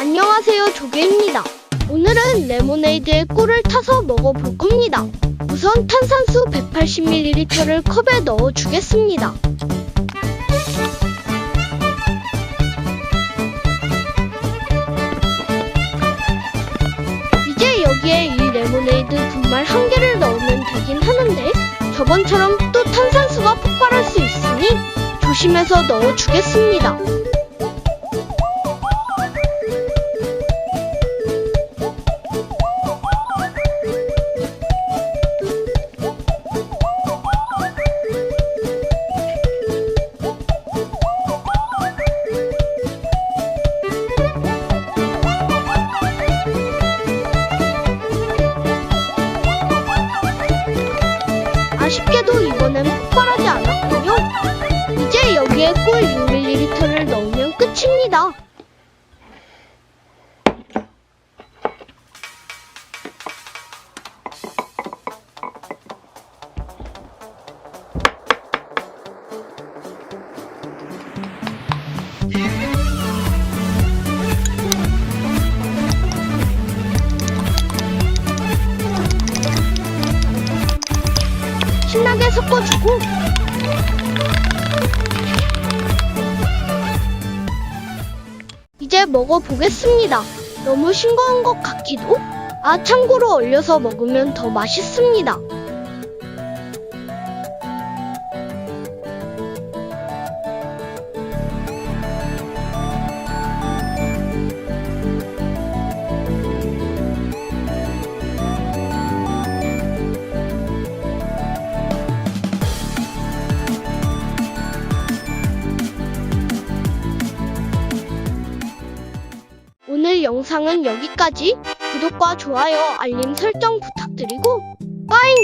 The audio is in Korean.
안녕하세요 조개입니다. 오늘은 레모네이드에 꿀을 타서 먹어볼 겁니다. 우선 탄산수 180ml를 컵에 넣어 주겠습니다. 이제 여기에 이 레모네이드 분말 한 개를 넣으면 되긴 하는데 저번처럼 또 탄산수가 폭발할 수 있으니 조심해서 넣어 주겠습니다. 아쉽게도 이번엔 폭발하지 않았군요. 이제 여기에 꿀 6ml를 넣으면 끝입니다. 신나게 섞어주고 이제 먹어보겠습니다. 너무 싱거운 것 같기도? 아 참고로 얼려서 먹으면 더 맛있습니다. 영상은 여기까지. 구독과 좋아요, 알림 설정 부탁드리고, 빠잉!